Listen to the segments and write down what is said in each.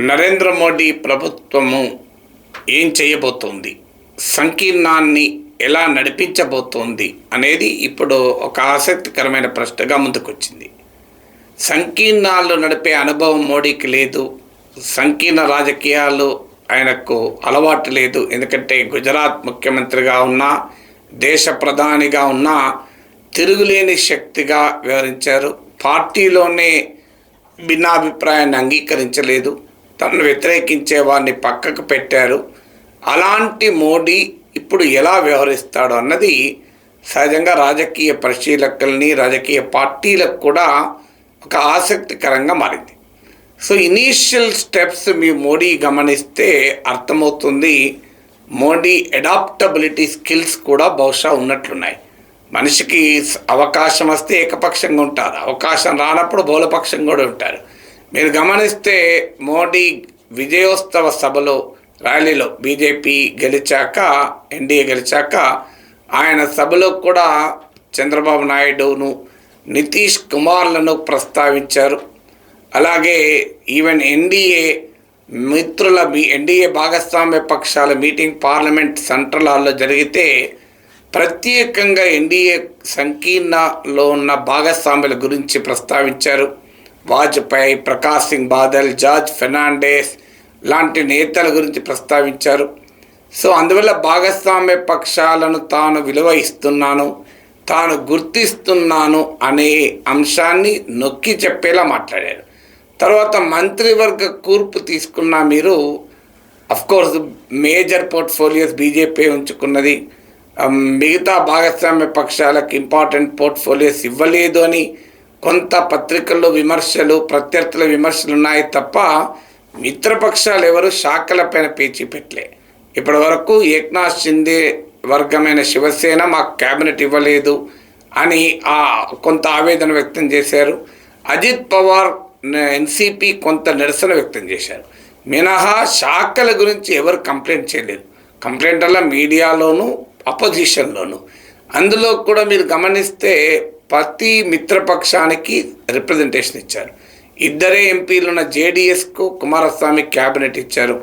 నరేంద్ర మోడీ ప్రభుత్వము ఏం చేయబోతోంది? సంకీర్ణాన్ని ఎలా నడిపించబోతోంది అనేది ఇప్పుడు ఒక ఆసక్తికరమైన ప్రశ్నగా ముందుకొచ్చింది. సంకీర్ణాలు నడిపే అనుభవం మోడీకి లేదు. సంకీర్ణ రాజకీయాలు ఆయనకు అలవాటు లేదు. ఎందుకంటే గుజరాత్ ముఖ్యమంత్రిగా ఉన్నా దేశ ప్రధానిగా ఉన్నా తిరుగులేని శక్తిగా వివరించారు పార్టీలోనే భిన్నాభిప్రాయాన్ని అంగీకరించలేదు. తనను వ్యతిరేకించే వారిని పక్కకు పెట్టారు. అలాంటి మోడీ ఇప్పుడు ఎలా వ్యవహరిస్తాడు అన్నది సహజంగా రాజకీయ పరిశీలకుల్ని రాజకీయ పార్టీలకు కూడా ఒక ఆసక్తికరంగా మారింది. సో ఇనీషియల్ స్టెప్స్ మీ మోడీ గమనిస్తే అర్థమవుతుంది మోడీ అడాప్టబిలిటీ స్కిల్స్ కూడా బహుశా ఉన్నట్లున్నాయి. మనిషికి అవకాశం వస్తే ఏకపక్షంగా ఉంటారు అవకాశం రానప్పుడు బహుళపక్షం కూడా ఉంటారు. మీరు గమనిస్తే మోడీ విజయోత్సవ సభలో ర్యాలీలో బీజేపీ గెలిచాక ఎన్డీఏ గెలిచాక ఆయన సభలో కూడా చంద్రబాబు నాయుడును నితీష్ కుమార్లను ప్రస్తావించారు. అలాగే ఈవెన్ ఎన్డీఏ మిత్రుల మీ ఎన్డీఏ భాగస్వామ్య పక్షాల మీటింగ్ పార్లమెంట్ సెంట్రల్ హాల్లో జరిగితే ప్రత్యేకంగా ఎన్డీఏ సంకీర్ణలో ఉన్న భాగస్వాముల గురించి ప్రస్తావించారు. వాజ్పేయి ప్రకాష్ సింగ్ బాదల్ జార్జ్ ఫెర్నాండేస్ లాంటి నేతల గురించి ప్రస్తావించారు. సో అందువల్ల భాగస్వామ్య పక్షాలను తాను విలువ ఇస్తున్నాను తాను గుర్తిస్తున్నాను అనే అంశాన్ని నొక్కి చెప్పేలా మాట్లాడారు. తర్వాత మంత్రివర్గ కూర్పు తీసుకున్న మీరు కోర్స్ మేజర్ పోర్ట్ఫోలియోస్ బీజేపీ ఉంచుకున్నది. మిగతా భాగస్వామ్య పక్షాలకు ఇంపార్టెంట్ పోర్ట్ఫోలియోస్ ఇవ్వలేదు అని కొంత పత్రికల్లో విమర్శలు ప్రత్యర్థుల విమర్శలు ఉన్నాయి తప్ప మిత్రపక్షాలు ఎవరు శాఖలపైన పేచీ పెట్టలే. ఇప్పటి వరకు ఏక్నాథ్ షిందే వర్గమైన శివసేన మాకు క్యాబినెట్ ఇవ్వలేదు అని ఆ కొంత ఆవేదన వ్యక్తం చేశారు. అజిత్ పవార్ ఎన్సీపీ కొంత నిరసన వ్యక్తం చేశారు. మినహా శాఖల గురించి ఎవరు కంప్లైంట్ చేయలేదు. కంప్లైంట్ అలా మీడియాలోను అపోజిషన్లోను. అందులో కూడా మీరు గమనిస్తే ప్రతి మిత్రపక్షానికి రిప్రజెంటేషన్ ఇచ్చారు. ఇద్దరే ఎంపీలున్న జేడీఎస్కు జేడిఎస్కు కుమారస్వామి క్యాబినెట్ ఇచ్చారు.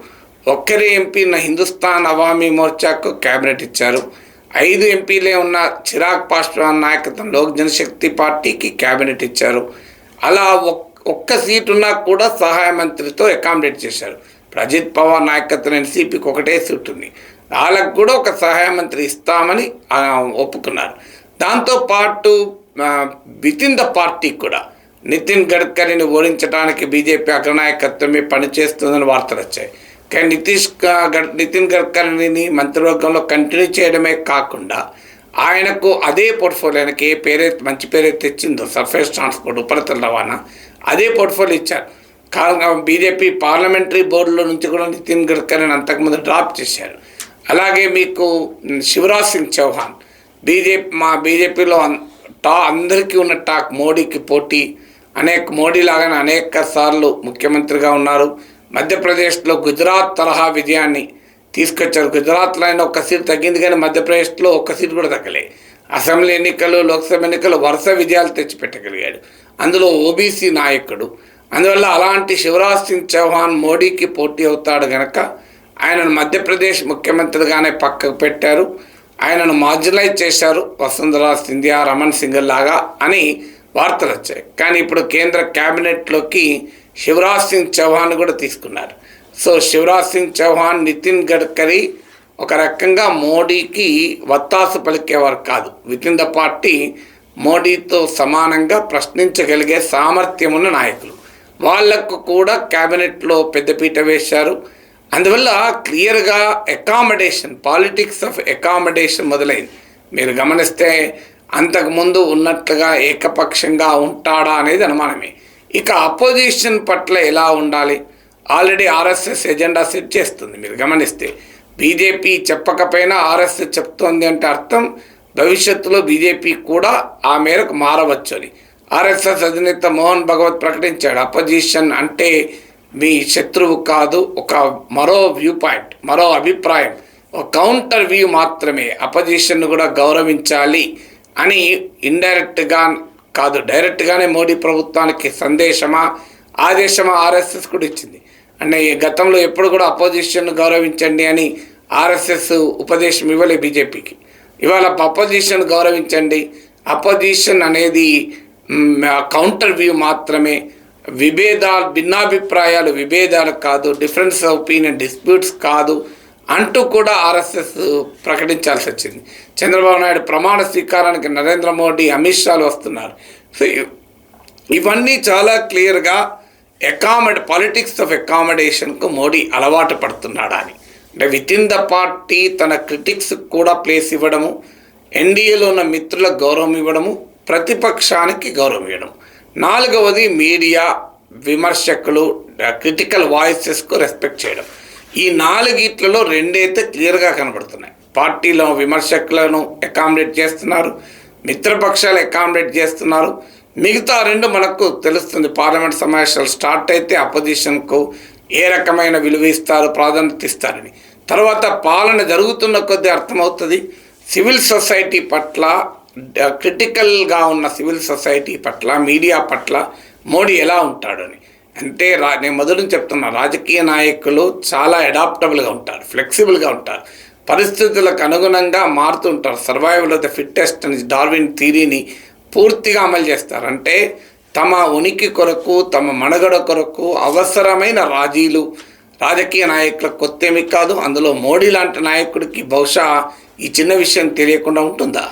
ఒక్కరే ఎంపీ ఉన్న హిందుస్థాన్ అవామీ మోర్చాకు క్యాబినెట్ ఇచ్చారు. ఐదు ఎంపీలే ఉన్న చిరాగ్ పాస్వాన్ నాయకత్వం లోక్ జనశక్తి పార్టీకి క్యాబినెట్ ఇచ్చారు. అలా ఒక్క సీట్ ఉన్నా కూడా సహాయ మంత్రితో అకామిడేట్ చేశారు. ప్రజిత్ పవార్ నాయకత్వం ఎన్సీపీకి ఒకటే సీట్ ఉంది. వాళ్ళకు కూడా ఒక సహాయ మంత్రి ఇస్తామని ఒప్పుకున్నారు. దాంతో పాటు విత్ ఇన్ ద పార్టీ కూడా. నితిన్ గడ్కరీని ఓడించడానికి బీజేపీ అగ్రనాయకత్వమే పనిచేస్తుందని వార్తలు వచ్చాయి. కానీ నితీష్ నితిన్ గడ్కరీని మంత్రివర్గంలో కంటిన్యూ చేయడమే కాకుండా ఆయనకు అదే పోర్ట్ఫోలియో ఆయనకి ఏ పేరైతే మంచి పేరైతే తెచ్చిందో సర్ఫేస్ ట్రాన్స్పోర్ట్ ఉపరితల రవాణా అదే పోర్ట్ఫోలియో ఇచ్చారు. కారణం బీజేపీ పార్లమెంటరీ బోర్డులో నుంచి కూడా నితిన్ గడ్కరీని అంతకుముందు డ్రాప్ చేశారు. అలాగే మీకు శివరాజ్ సింగ్ చౌహాన్ బీజేపీ మా బీజేపీలో టా అందరికీ ఉన్న టాక్ మోడీకి పోటీ. అనేక మోడీ లాగానే అనేక సార్లు ముఖ్యమంత్రిగా ఉన్నారు. మధ్యప్రదేశ్లో గుజరాత్ తరహా విజయాన్ని తీసుకొచ్చారు. గుజరాత్లో అయినా ఒక్క సీట్ తగ్గింది కానీ మధ్యప్రదేశ్లో ఒక్క సీట్ కూడా తగ్గలే. అసెంబ్లీ ఎన్నికలు లోక్సభ ఎన్నికలు వరుస విజయాలు తెచ్చిపెట్టగలిగాడు. అందులో ఓబీసీ నాయకుడు. అందువల్ల అలాంటి శివరాజ్ సింగ్ చౌహాన్ మోడీకి పోటీ అవుతాడు గనక ఆయనను మధ్యప్రదేశ్ ముఖ్యమంత్రిగానే పక్కకు పెట్టారు. ఆయనను మార్జినలైజ్ చేశారు. వసుంధరా సింధియా రమణ్ సింగ్ లాగా అని వార్తలు వచ్చాయి. కానీ ఇప్పుడు కేంద్ర క్యాబినెట్లోకి శివరాజ్ సింగ్ చౌహాన్ కూడా తీసుకున్నారు. సో శివరాజ్ సింగ్ చౌహాన్ నితిన్ గడ్కరీ ఒక రకంగా మోడీకి వత్తాసు పలికేవారు కాదు. విత్ ఇన్ ద పార్టీ మోడీతో సమానంగా ప్రశ్నించగలిగే సామర్థ్యం ఉన్న నాయకులు. వాళ్ళకు కూడా క్యాబినెట్లో పెద్దపీట వేశారు. అందువల్ల క్లియర్గా అకామిడేషన్ పాలిటిక్స్ ఆఫ్ అకామిడేషన్ మొదలైంది. మీరు గమనిస్తే అంతకుముందు ఉన్నట్లుగా ఏకపక్షంగా ఉంటాడా అనేది అనుమానమే. ఇక అపోజిషన్ పట్ల ఎలా ఉండాలి? ఆల్రెడీ ఆర్ఎస్ఎస్ ఎజెండా సెట్ చేస్తుంది. మీరు గమనిస్తే బీజేపీ చెప్పకపోయినా ఆర్ఎస్ఎస్ చెప్తోంది అంటే అర్థం భవిష్యత్తులో బీజేపీ కూడా ఆ మేరకు మారవచ్చు అని ఆర్ఎస్ఎస్ అధినేత మోహన్ భగవత్ ప్రకటించాడు. అపోజిషన్ అంటే మీ శత్రువు కాదు ఒక మరో వ్యూ పాయింట్ మరో అభిప్రాయం ఒక కౌంటర్ వ్యూ మాత్రమే. అపోజిషన్ను కూడా గౌరవించాలి అని ఇండైరెక్ట్గా కాదు డైరెక్ట్గానే మోడీ ప్రభుత్వానికి సందేశమా ఆదేశమా ఆర్ఎస్ఎస్ కూడా ఇచ్చింది. అంటే గతంలో ఎప్పుడు కూడా అపోజిషన్ను గౌరవించండి అని ఆర్ఎస్ఎస్ ఉపదేశం ఇవ్వలే బీజేపీకి. ఇవాళ అపోజిషన్ గౌరవించండి. అపోజిషన్ అనేది కౌంటర్ వ్యూ మాత్రమే విభేదాలు భిన్నాభిప్రాయాలు విభేదాలు కాదు డిఫరెన్స్ ఒపీనియన్ డిస్ప్యూట్స్ కాదు అంటూ కూడా ఆర్ఎస్ఎస్ ప్రకటించాల్సి వచ్చింది. చంద్రబాబు నాయుడు ప్రమాణ స్వీకారానికి నరేంద్ర మోడీ అమిత్ షాలు వస్తున్నారు. సో ఇవన్నీ చాలా క్లియర్గా అకామడ్ పాలిటిక్స్ ఆఫ్ అకామిడేషన్కు మోడీ అలవాటు పడుతున్నాడా అని. అంటే విత్ ఇన్ ద పార్టీ తన క్రిటిక్స్ కూడా ప్లేస్ ఇవ్వడము ఎన్డీఏలో ఉన్న మిత్రులకు గౌరవం ఇవ్వడము ప్రతిపక్షానికి గౌరవం ఇవ్వడం నాలుగవది మీడియా విమర్శకులు క్రిటికల్ వాయిసెస్కు రెస్పెక్ట్ చేయడం. ఈ నాలుగిట్లలో రెండైతే క్లియర్గా కనబడుతున్నాయి. పార్టీలో విమర్శకులను అకామిడేట్ చేస్తున్నారు మిత్రపక్షాలు అకామిడేట్ చేస్తున్నారు. మిగతా రెండు మనకు తెలుస్తుంది. పార్లమెంట్ సమావేశాలు స్టార్ట్ అయితే అపోజిషన్కు ఏ రకమైన విలువ ఇస్తారు ప్రాధాన్యత ఇస్తారని. తర్వాత పాలన జరుగుతున్న కొద్దీ అర్థమవుతుంది సివిల్ సొసైటీ పట్ల క్రిటికల్గా ఉన్న సివిల్ సొసైటీ పట్ల మీడియా పట్ల మోడీ ఎలా ఉంటాడని అంటే రా నేను మొదలు నుంచి చెప్తున్నా రాజకీయ నాయకులు చాలా అడాప్టబుల్గా ఉంటారు ఫ్లెక్సిబుల్గా ఉంటారు. పరిస్థితులకు అనుగుణంగా మారుతుంటారు సర్వైవల్ ఆఫ్ ద ఫిట్టెస్ట్ అని డార్విన్ థీరీని పూర్తిగా అమలు చేస్తారు. అంటే తమ ఉనికి కొరకు తమ మనుగడ కొరకు అవసరమైన రాజీలు రాజకీయ నాయకులకు కొత్తేమి కాదు. అందులో మోడీ లాంటి నాయకుడికి బహుశా ఈ చిన్న విషయం తెలియకుండా ఉంటుందా?